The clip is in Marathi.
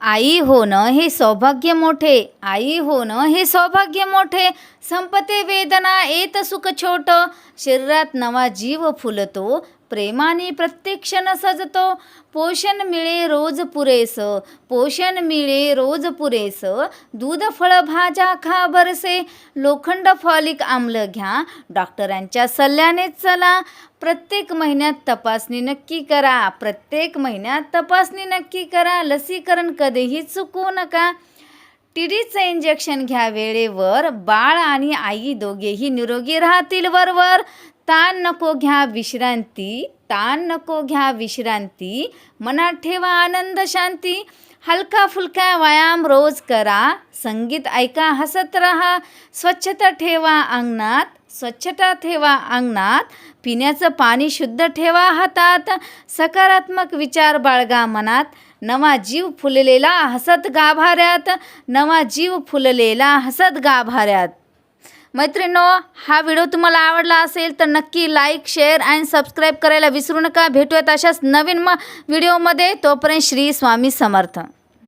आई होणं हे सौभाग्य मोठे. आई होणं हे सौभाग्य मोठे. संपते वेदना येत सुख छोट. शरीरात नवा जीव फुलतो. प्रेमाने प्रत्येक क्षण सजतो पोषण मिळे रोज पुरेस पोषण मिळे रोज पुरेस दूध फळ भाज्या खा बरसे लोखंड फॉलिक आम्ल घ्या डॉक्टरांच्या सल्ल्याने चला प्रत्येक महिन्यात तपासणी नक्की करा प्रत्येक महिन्यात तपासणी नक्की करा लसीकरण कधीही चुकवू नका. टीडीचं इंजेक्शन घ्या वेळेवर बाळ आणि आई दोघेही निरोगी राहतील वरवर. ताण नको घ्या विश्रांती ताण नको घ्या विश्रांती. मनात ठेवा आनंद शांती. हलका फुलका व्यायाम रोज करा. संगीत ऐका हसत राहा. स्वच्छता ठेवा अंगणात स्वच्छता ठेवा अंगणात. पिण्याचं पाणी शुद्ध ठेवा हातात. सकारात्मक विचार बाळगा मनात. नवा जीव फुललेला हसत गाभाऱ्यात. नवा जीव फुललेला हसत गाभाऱ्यात. मैत्रिणो हा व्हिडिओ तुम्हाला आवडला असेल तर नक्की लाईक शेअर अँड सबस्क्राईब करायला विसरू नका. भेटूयात अशाच नवीन म व्हिडिओमध्ये तोपर्यंत श्री स्वामी समर्थ.